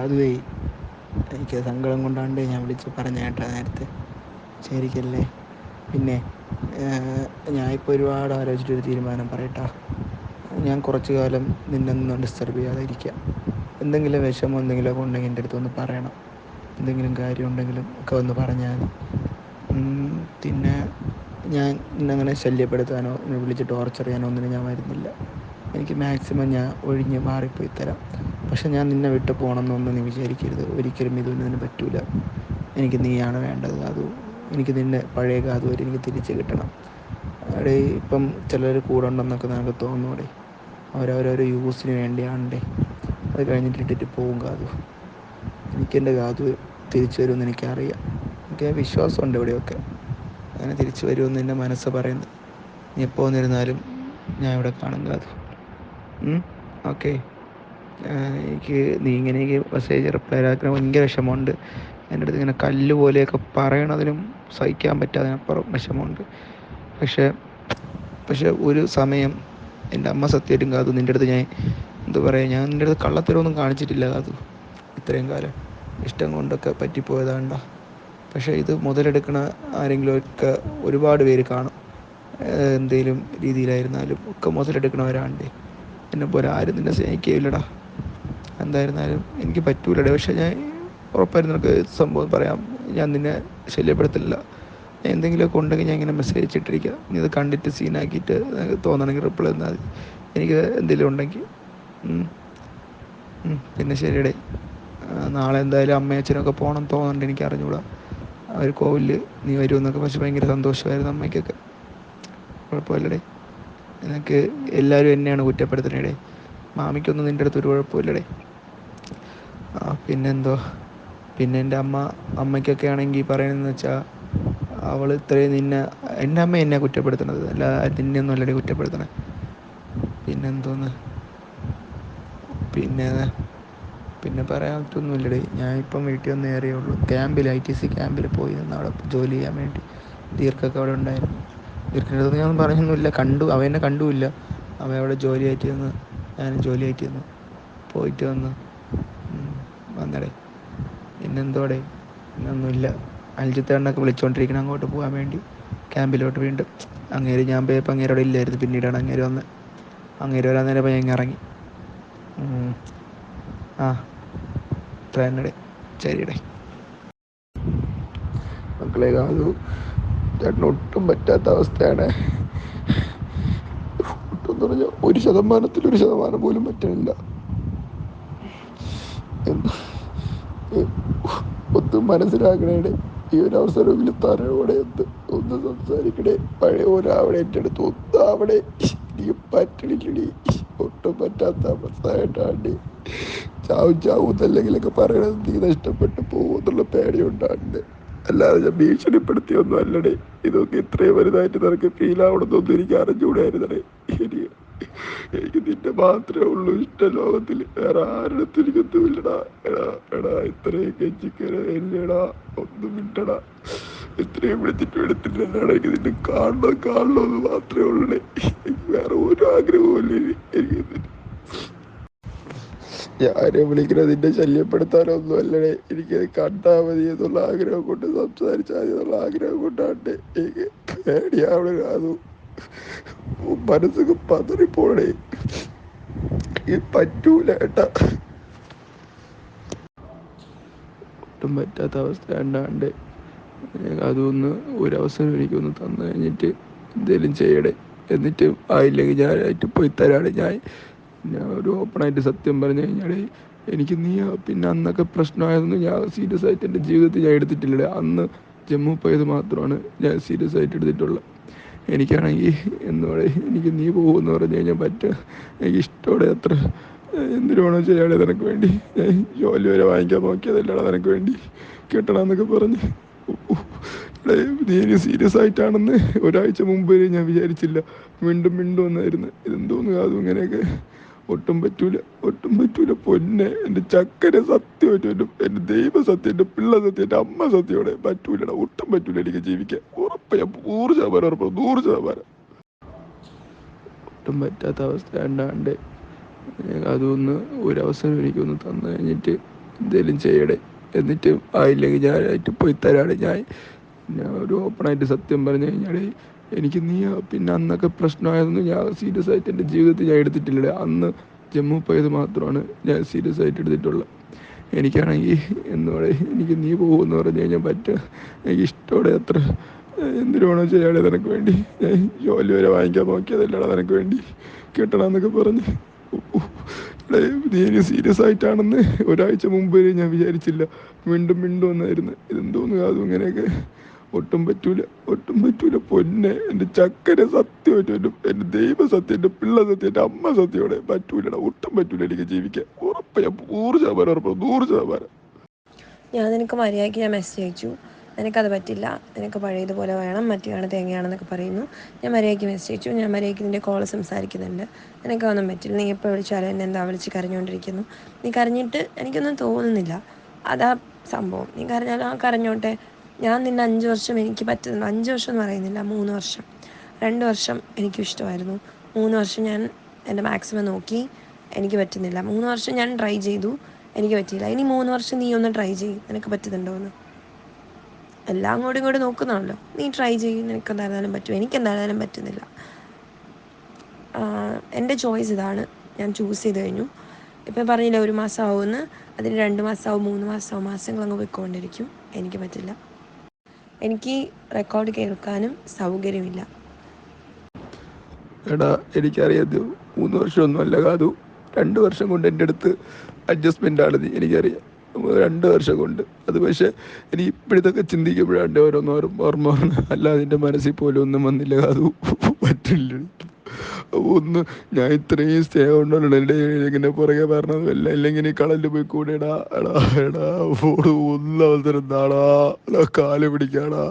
അതുവേ എനിക്ക് സങ്കടം കൊണ്ടാണ്ട് ഞാൻ വിളിച്ച് പറഞ്ഞ കേട്ടാ നേരത്തെ. ശരിക്കല്ലേ? പിന്നെ ഞാൻ ഇപ്പോൾ ഒരുപാട് ആലോചിച്ചിട്ടൊരു തീരുമാനം പറയട്ടാ. ഞാൻ കുറച്ച് കാലം നിന്നെ ഒന്നും ഡിസ്റ്റർബ് ചെയ്യാതെ ഇരിക്കാം എന്തെങ്കിലും വിഷമം എന്തെങ്കിലുമൊക്കെ ഉണ്ടെങ്കിൽ എന്റെ അടുത്ത് ഒന്ന് പറയണം. എന്തെങ്കിലും കാര്യം ഉണ്ടെങ്കിലും ഒക്കെ ഒന്ന് പറഞ്ഞാൽ പിന്നെ ഞാൻ ഇന്നങ്ങനെ ശല്യപ്പെടുത്താനോ വിളിച്ച് ടോർച്ചർ ചെയ്യാനോ ഒന്നിനും ഞാൻ വരുന്നില്ല. എനിക്ക് മാക്സിമം ഞാൻ ഒഴിഞ്ഞ് മാറിപ്പോയി തരാം. പക്ഷെ ഞാൻ നിന്നെ വിട്ട് പോകണമെന്നൊന്നും നീ വിചാരിക്കരുത്. ഒരിക്കലും ഇതൊന്നും പറ്റില്ല എനിക്ക് നീയാണ് വേണ്ടത്. അത് എനിക്ക് നിന്നെ പഴയ കാതുവരെ എനിക്ക് തിരിച്ച് കിട്ടണം. അവിടെ ഇപ്പം ചിലർ കൂടെ ഉണ്ടെന്നൊക്കെ നിനക്ക് തോന്നൂടെ അവരവരോരോ യൂസിന് വേണ്ടിയാണ്ടേ അത് കഴിഞ്ഞിട്ട് ഇട്ടിട്ട് പോകും കാതു. എനിക്കെന്റെ കാതു തിരിച്ചു വരുമെന്ന് എനിക്കറിയാം. എനിക്ക് വിശ്വാസമുണ്ട് ഇവിടെയൊക്കെ. അങ്ങനെ തിരിച്ചു വരുമെന്ന് എന്റെ മനസ്സ് പറയുന്നു. നീ എപ്പോൾ വന്നിരുന്നാലും ഞാൻ ഇവിടെ കാണും കാതു. ഓക്കെ എനിക്ക് നീ ഇങ്ങനെ മെസ്സേജ് റിപ്ലൈ ആക്കാൻ ഭയങ്കര വിഷമമുണ്ട്. എന്റെ അടുത്ത് ഇങ്ങനെ കല്ല് പോലെയൊക്കെ പറയണതിനും സഹിക്കാൻ പറ്റാതിനപ്പുറം വിഷമമുണ്ട്. പക്ഷേ പക്ഷേ ഒരു സമയം എന്റെ അമ്മ സത്യമായിട്ടും കാതു നിന്റെ അടുത്ത് ഞാൻ എന്താ പറയുക ഞാൻ നിന്റെ അടുത്ത് കള്ളത്തരമൊന്നും കാണിച്ചിട്ടില്ല കാതു. ഇത്രയും കാലം ഇഷ്ടം കൊണ്ടൊക്കെ പറ്റിപ്പോയതാണ്ട. പക്ഷേ ഇത് മുതലെടുക്കണ ആരെങ്കിലുമൊക്കെ ഒരുപാട് പേര് കാണും. എന്തേലും രീതിയിലായിരുന്നാലും ഒക്കെ മുതലെടുക്കണവരാണ്ടേ. എന്നെ പോലെ ആരും നിന്നെ സ്നേഹിക്കുകയില്ലടാ. എന്തായിരുന്നാലും എനിക്ക് പറ്റൂലടേ. പക്ഷേ ഞാൻ ഉറപ്പായിരുന്നു നിനക്ക് സംഭവം പറയാം. ഞാൻ നിന്നെ ശല്യപ്പെടുത്തില്ല എന്തെങ്കിലുമൊക്കെ ഉണ്ടെങ്കിൽ ഞാൻ ഇങ്ങനെ മെസ്സേജ് ഇട്ടിരിക്കുക നീ ഇത് കണ്ടിട്ട് സീനാക്കിയിട്ട് തോന്നണമെങ്കിൽ റിപ്ലൈ തന്നാൽ മതി. എനിക്ക് എന്തെങ്കിലും ഉണ്ടെങ്കിൽ. പിന്നെ ശരിയടേ. നാളെ എന്തായാലും അമ്മയും അച്ഛനൊക്കെ പോകണം തോന്നുന്നുണ്ട് എനിക്ക് അറിഞ്ഞൂടാ അവർ കോവിൽ നീ വരുമെന്നൊക്കെ പക്ഷെ ഭയങ്കര സന്തോഷമായിരുന്നു അമ്മയ്ക്കൊക്കെ. കുഴപ്പമില്ലടേ. നിനക്ക് എല്ലാവരും എന്നെയാണ് കുറ്റപ്പെടുത്തണേടേ മാമിക്കൊന്നും നിന്റെ അടുത്ത് ഒരു കുഴപ്പമില്ലടേ. ആ പിന്നെന്തോ? പിന്നെ എന്റെ അമ്മ അമ്മയ്ക്കൊക്കെ ആണെങ്കിൽ പറയണതെന്ന് വെച്ചാൽ അവൾ ഇത്രയും നിന്നെ എന്റെ അമ്മ എന്നെ കുറ്റപ്പെടുത്തണത് അല്ല നിന്നെ ഒന്നും അല്ലടി കുറ്റപ്പെടുത്തണേ. പിന്നെന്തോന്ന്? പിന്നെ പിന്നെ പറയാൻ പറ്റൊന്നുമില്ലടേ ഞാൻ ഇപ്പം വീട്ടിൽ വന്ന് ഏറിയുള്ളൂ ക്യാമ്പിൽ ഐ ടി സി ക്യാമ്പിൽ പോയി നിന്ന് അവിടെ ജോലി ചെയ്യാൻ വേണ്ടി ദീർഘമൊക്കെ അവിടെ ഉണ്ടായിരുന്നു. അടുത്ത് ഞാൻ പറഞ്ഞൊന്നുമില്ല കണ്ടു അവൻ എന്നെ കണ്ടുമില്ല. അവൻ അവിടെ ജോലി ആയിട്ട് വന്ന് ഞാൻ ജോലി ആയിട്ട് വന്നു പോയിട്ട് വന്ന് വന്നടേ. പിന്നെന്തോടെ? ഇന്നൊന്നുമില്ല അൽജിത്തേണ്ണൊക്കെ വിളിച്ചുകൊണ്ടിരിക്കണം അങ്ങോട്ട് പോകാൻ വേണ്ടി. ക്യാമ്പിലോട്ട് വീണ്ടും. അങ്ങേര് ഞാൻ പോയപ്പോൾ അങ്ങേര് അവിടെ ഇല്ലായിരുന്നു. പിന്നീടാണ് അങ്ങേര് വന്ന്. അങ്ങേര് വരാൻ നേരം ഞാൻ ഇറങ്ങി. ആ ഇത്ര തന്നെ ശരിയുടെ. മക്കളെ ചേട്ടന് ഒട്ടും പറ്റാത്ത അവസ്ഥയാണ്. ഒട്ടും പറഞ്ഞാൽ ഒരു ശതമാനത്തിൽ ഒരു ശതമാനം പോലും പറ്റണില്ല. ഒത്തും മനസ്സിലാക്കണേടെ ഈ ഒരു അവസരമെങ്കിലും തറയോടെ എന്ത് ഒന്ന് സംസാരിക്കണേ. പഴയ ഒരാവിടെ എന്റെ അടുത്ത് ഒന്ന് അവിടെ പറ്റണില്ലടി. ഒട്ടും പറ്റാത്ത അവസ്ഥയായിട്ടാണ്ട് ചാവും ചാവും എന്നല്ലെങ്കിലൊക്കെ പറയണത് നീ നഷ്ടപ്പെട്ടു പോകുമെന്നുള്ള പേടിയുണ്ടാണ്ട് അല്ലാതെ ഞാൻ ഭീഷണിപ്പെടുത്തിയൊന്നും അല്ലടേ ഇതൊക്കെ ഇത്രയും വലുതായിട്ട് നിനക്ക് ഫീൽ ആവണമെന്നൊന്നും എനിക്ക് അറിഞ്ഞുകൂടായിരുന്നടേ. എനിക്ക് എനിക്ക് നിന്നെ മാത്രമേ ഉള്ളൂ ഇഷ്ട ലോകത്തിൽ വേറെ ആരുടെ എനിക്കൊന്നുമില്ലടാ എടാ എടാ ഇത്രയും കെഞ്ചിക്കരടാ ഒന്നും വിട്ടടാ ഇത്രയും വിളിച്ചിട്ട് എടുത്തിട്ടാണ് എനിക്ക് നിന്നെ കാണണം കാണണമെന്ന് മാത്രമേ ഉള്ളൂ എനിക്ക് വേറെ ഒരു ആഗ്രഹവും ഇല്ല എനിക്ക് ഞാനെ വിളിക്കുന്നത് നിന്നെ ശല്യപ്പെടുത്താനൊന്നും അല്ലടേ എനിക്കത് കണ്ടാൽ മതി എന്നുള്ള ആഗ്രഹം കൊണ്ട് സംസാരിച്ചാൽ മതി എന്നുള്ള ആഗ്രഹം കൊണ്ടാണ്ട് എനിക്ക് പേടിയാവണ കാതു മനസ്സൊക്കെ പതറിപ്പോണേ. ഈ പറ്റൂല ഏട്ടാ. ഒട്ടും പറ്റാത്ത അവസ്ഥ ഉണ്ടാണ്ട് അതൊന്ന് ഒരവസരം എനിക്കൊന്ന് തന്നു കഴിഞ്ഞിട്ട് എന്തേലും ചെയ്യണേ. എന്നിട്ട് ആയില്ലെങ്കിൽ ഞാനായിട്ട് പോയി തരാണ്. ഞാൻ ഞാൻ ഒരു ഓപ്പണായിട്ട് സത്യം പറഞ്ഞു കഴിഞ്ഞാൽ എനിക്ക് നീ പിന്നെ അന്നൊക്കെ പ്രശ്നമായതൊന്നും ഞാൻ സീരിയസ് ആയിട്ട് എന്റെ ജീവിതത്തിൽ ഞാൻ എടുത്തിട്ടില്ല അന്ന് ജമ്മു പോയത് മാത്രമാണ് ഞാൻ സീരിയസ് ആയിട്ട് എടുത്തിട്ടുള്ളത്. എനിക്കാണെങ്കിൽ എന്ന് പറയും എനിക്ക് നീ പോകുമെന്ന് പറഞ്ഞു കഴിഞ്ഞാൽ പറ്റുക എനിക്ക് ഇഷ്ടോടെ അത്ര. എന്തിനു വേണോ ചെയ്യാതെ നിനക്ക് വേണ്ടി? ജോലി വരെ വാങ്ങിക്കാൻ നോക്കിയതല്ലടാ നിനക്ക് വേണ്ടി. കിട്ടണമെന്നൊക്കെ പറഞ്ഞ്. നീ ഇനി സീരിയസ് ആയിട്ടാണെന്ന് ഒരാഴ്ച മുമ്പ് ഞാൻ വിചാരിച്ചില്ല. വീണ്ടും വീണ്ടും വന്നായിരുന്നു ഇതെന്തോന്ന് അതും ഇങ്ങനെയൊക്കെ. ഒട്ടും പറ്റൂല ഒട്ടും പറ്റൂല പൊന്നെ. എന്റെ ചക്കരെ സത്യം എന്റെ ദൈവ സത്യം എന്റെ പിള്ള സത്യം എന്റെ അമ്മ സത്യോടെ പറ്റൂലടാ. ഒട്ടും പറ്റൂല എനിക്ക് ജീവിക്കാൻ. ഉറപ്പ് ഞാൻ നൂറ് ശതമാനം ഉറപ്പ് നൂറ് ശതമാനം. ഒട്ടും പറ്റാത്ത അവസ്ഥ ഉണ്ടാണ്ട് അതൊന്ന് ഒരവസരം എനിക്കൊന്ന് തന്നു കഴിഞ്ഞിട്ട് എന്തേലും ചെയ്യണേ എന്നിട്ട് ആയില്ലെങ്കിൽ ഞാനായിട്ട് പോയി തരാടെ. ഞാൻ ഞാൻ ഒരു ഓപ്പണായിട്ട് സത്യം പറഞ്ഞു കഴിഞ്ഞാൽ എനിക്ക് നീ പിന്നെ അന്നൊക്കെ പ്രശ്നമായതൊന്നും ഞാൻ സീരിയസ് ആയിട്ട് എന്റെ ജീവിതത്തിൽ ഞാൻ എടുത്തിട്ടില്ല അന്ന് ജമ്മു പോയത് മാത്രമാണ് ഞാൻ സീരിയസ് ആയിട്ട് എടുത്തിട്ടുള്ളത് എനിക്കാണെങ്കിൽ എന്ന് പറയും എനിക്ക് നീ പോകുമെന്ന് പറഞ്ഞു കഴിഞ്ഞാൽ പറ്റുക എനിക്ക് ഇഷ്ടമോടെ അത്ര എന്തിനാണോ ചെയ്യാതെ നിനക്ക് വേണ്ടി. ഞാൻ ജോലി വരെ വാങ്ങിക്കാൻ നോക്കിയതല്ലടാ നിനക്ക് വേണ്ടി. കിട്ടണമെന്നൊക്കെ പറഞ്ഞ്. നീ ഇനി സീരിയസ് ആയിട്ടാണെന്ന് ഒരാഴ്ച മുമ്പ് ഞാൻ വിചാരിച്ചില്ല. വീണ്ടും വീണ്ടും വന്നായിരുന്നു. ഇതെന്തോന്ന് അതും ഇങ്ങനെയൊക്കെ. ഒട്ടും പറ്റൂല ഒട്ടും പറ്റൂല പൊന്നെ. എന്റെ ചക്കര സത്യമായിട്ട് എന്റെ ദൈവ സത്യം എന്റെ പിള്ള സത്യം എന്റെ അമ്മ സത്യം പറ്റൂലടാ. ഒട്ടും പറ്റൂല എനിക്ക് ജീവിക്കാൻ. ഉറപ്പ് ഞാൻ നൂറ് ശതമാനം ഉറപ്പ് നൂറ് ശതമാനം. ഞാൻ നിനക്ക് മര്യാദയ്ക്ക് ഞാൻ മെസ്സേജ് അയച്ചു. നിനക്കത് പറ്റില്ല. നിനക്ക് പഴയതുപോലെ വേണം മറ്റേയാണ് തേങ്ങയാണെന്നൊക്കെ പറയുന്നു. ഞാൻ മര്യാദയ്ക്ക് മെസ്സേജ് അയച്ചു. ഞാൻ മര്യാദയ്ക്ക് നിന്റെ കോൾ സംസാരിക്കുന്നുണ്ട്. നിനക്കൊന്നും പറ്റില്ല. നീ എപ്പോൾ വിളിച്ചാലും എന്നെ എന്താ വിളിച്ച് കരഞ്ഞുകൊണ്ടിരിക്കുന്നു നീ കരഞ്ഞിട്ട് എനിക്കൊന്നും തോന്നുന്നില്ല. അതാ സംഭവം. നീ കരഞ്ഞാലും ആ കരഞ്ഞോട്ടെ. ഞാൻ നിന്നെ അഞ്ച് വർഷം എനിക്ക് പറ്റുന്നില്ല അഞ്ച് വർഷം എന്ന് പറയുന്നില്ല മൂന്ന് വർഷം. രണ്ട് വർഷം എനിക്കും ഇഷ്ടമായിരുന്നു. മൂന്ന് വർഷം ഞാൻ എന്റെ മാക്സിമം നോക്കി എനിക്ക് പറ്റുന്നില്ല. മൂന്ന് വർഷം ഞാൻ ട്രൈ ചെയ്തു എനിക്ക് പറ്റിയില്ല. ഇനി മൂന്ന് വർഷം നീ ഒന്ന് ട്രൈ ചെയ്യ് നിനക്ക് പറ്റുന്നുണ്ടോ എന്ന്. എല്ലാം അങ്ങോട്ടും ഇങ്ങോട്ടും നോക്കുന്നാണല്ലോ നീ ട്രൈ ചെയ്യും നിനക്ക് എന്തായാലും പറ്റും. എനിക്ക് എന്തായാലും പറ്റുന്നില്ല. എന്റെ ചോയ്സ് ഇതാണ്. ഞാൻ ചൂസ് ചെയ്ത് കഴിഞ്ഞു. ഇപ്പം പറഞ്ഞില്ല ഒരു മാസം ആവുമെന്ന് അതിന് രണ്ട് മാസമാവും മൂന്ന് മാസമാവും. മാസങ്ങൾ അങ്ങ് പോയിക്കൊണ്ടിരിക്കും. എനിക്ക് പറ്റില്ല. എനിക്ക് റെക്കോർഡ് കേൾക്കാനും സൗകര്യമില്ല. എടാ എനിക്കറിയാം മൂന്ന് വർഷമൊന്നും അല്ല കാതു. രണ്ട് വർഷം കൊണ്ട് എന്റെ അടുത്ത് അഡ്ജസ്റ്റ്മെന്റ് ആണ് നീ എനിക്കറിയാം രണ്ട് വർഷം കൊണ്ട്. അത് പക്ഷേ എനിക്ക് ഇപ്പോഴത്തൊക്കെ ചിന്തിക്കുമ്പോഴാണ് എന്റെ ഓരോന്നോരും ഓർമ്മ അല്ലാതെ എന്റെ മനസ്സിൽ പോലും ഒന്നും വന്നില്ല കാതു. പറ്റില്ല. ഒന്ന് ഞാൻ ഇത്രയും സ്നേഹം ഉണ്ടല്ലോ. എന്റെ ഇങ്ങനെ പുറകെ പറഞ്ഞതല്ല ഇല്ലെങ്കിൽ ഈ കടലിൽ പോയി കൂടെടാ എടാ എടാ ഫോണ് ഒന്നും അവസരം താടാ. കാൽ പിടിക്കാടാ.